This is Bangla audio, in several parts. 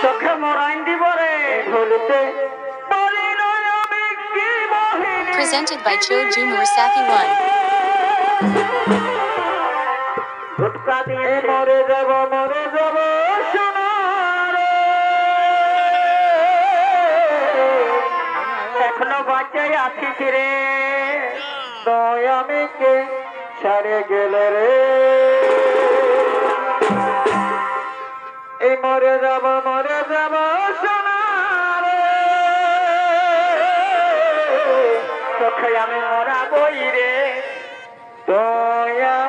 চোখে মরাইন দিব রে ভুলতে Presented by Cho Jumur Safi 1. ঝটকা দিয়ে মরে যাব মরে যাব এখনও বাঁচাই আছিস রে? নয় আমি কে সারে গেলে রে? এই মরে যাব মরে যাব সোনারে চোখে আমি মরা বই রে। তোয়া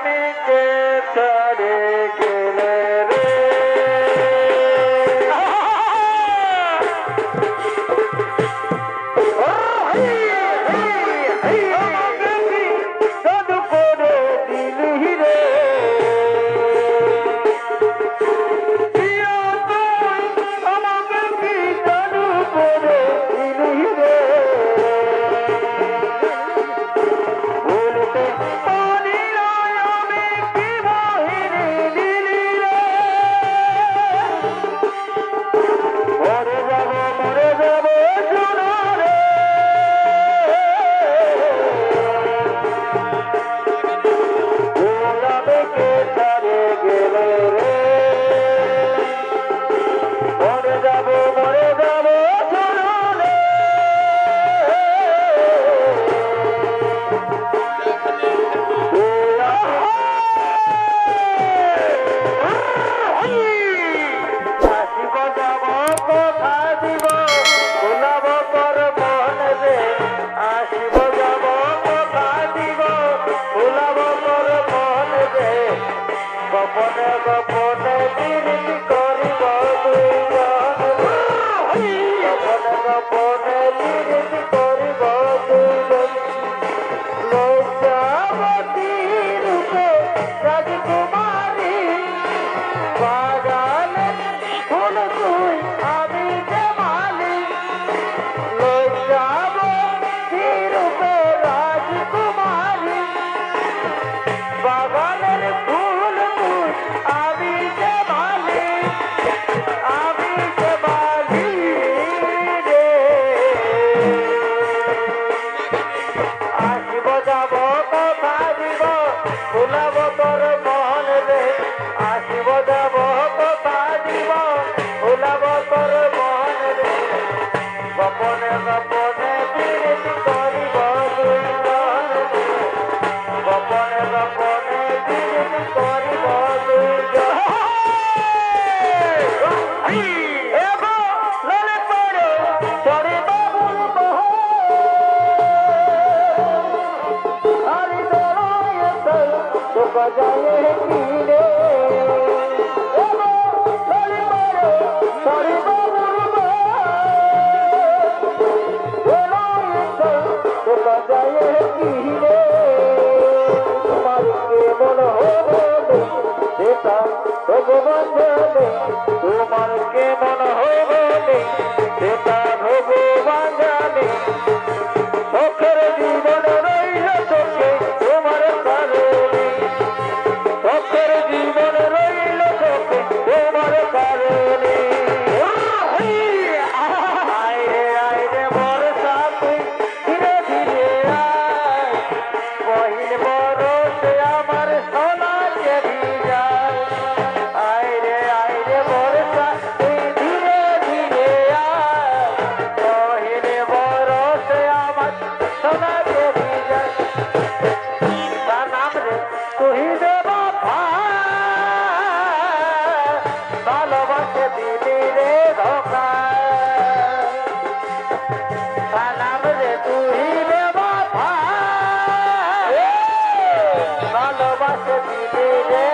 ভালোবাসে দিবে রে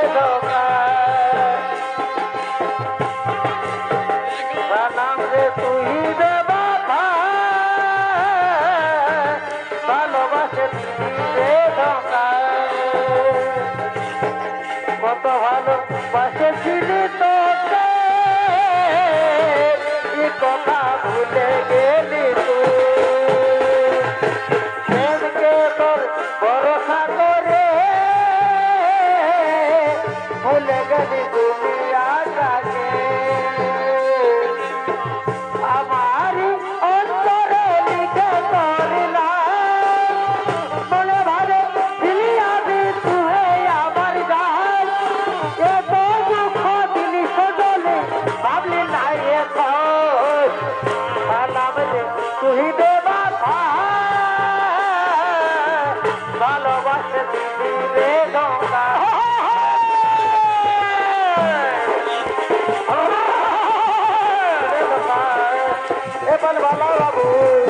নাম রে তুই দেবা ভালোবাসে দিবি রে কত ভালোবাসে দিলি তোকে কথা ভুলে গে बलवाला बाबू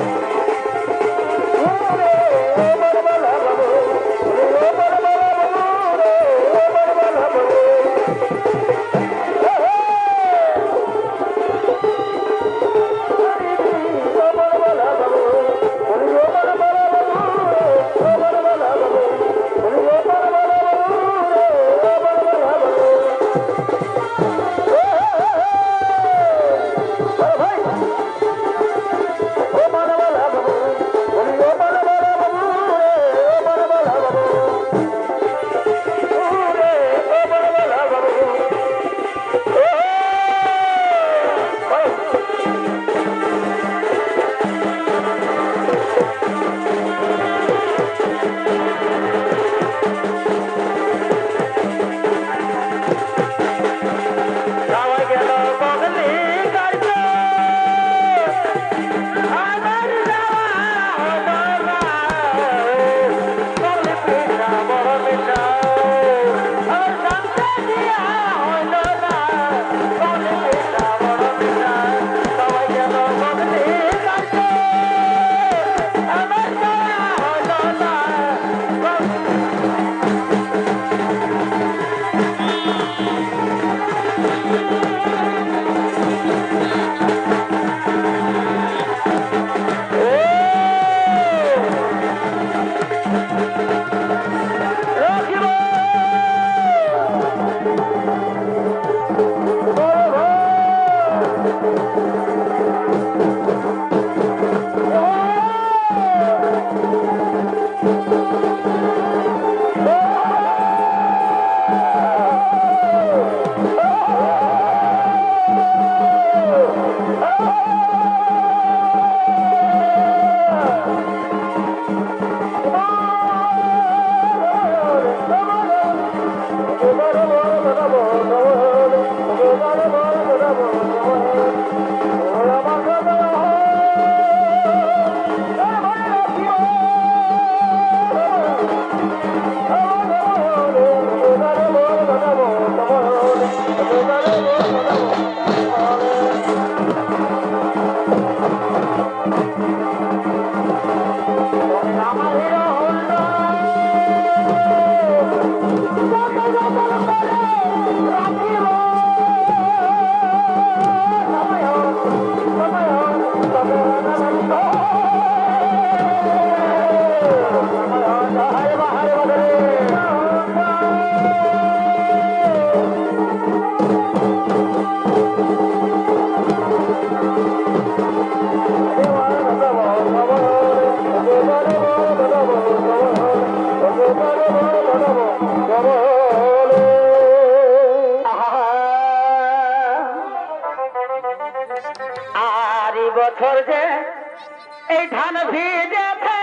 এই ধান ভিজেছে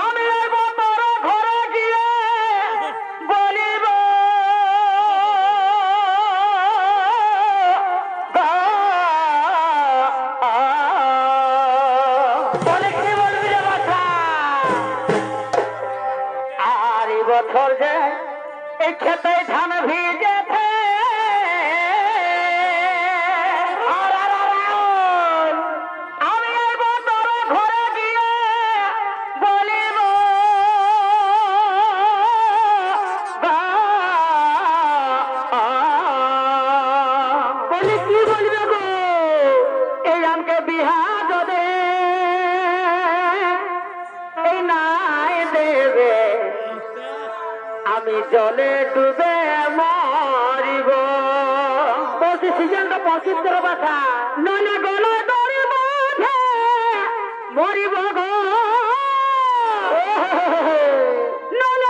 আমি ঘরে গিয়ে বলিব আর বছর যে এই খেতে ধান ভিজেছে জলে ডুবে মারিব। বসে সিজনটা পঁচিশ তোর কথা। নলে গলে ধরিব মরিব গো। নলে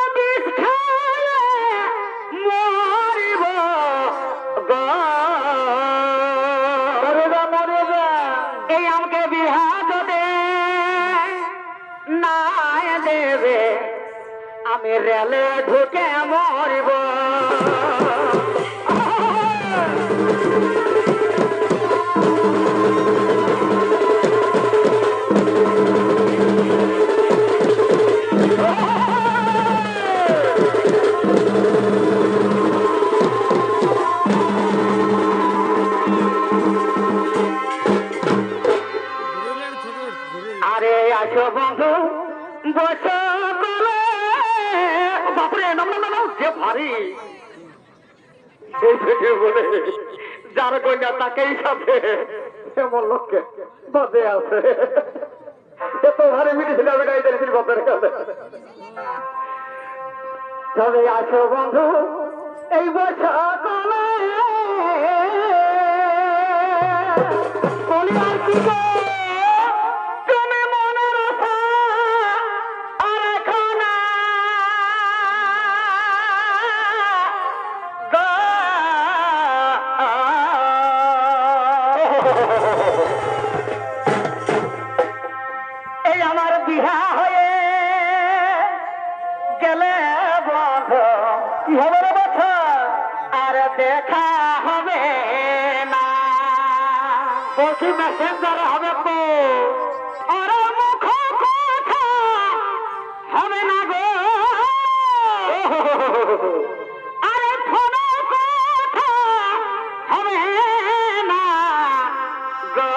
বলে, যার কন্যা তাকেই সাথে এমন লোককে বাদে আছে। এত ভারী মিটেছিল আমি বাপের কাছে। তবে আসো বন্ধু, এই বছর পরিবার কি বলছি মেসেঞ্জার হবে তো আরে মুখ কথা, হবে না গো। আরে ফোন কথা, হবে না গো।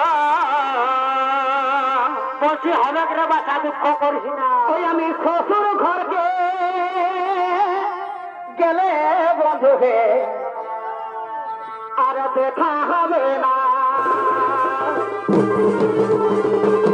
বলছি, হবে রে বাছা, দুঃখ করিস না। ওই আমি শ্বশুর ঘরকে গেলে বন্ধু হে, আর দেখা হবে না। Música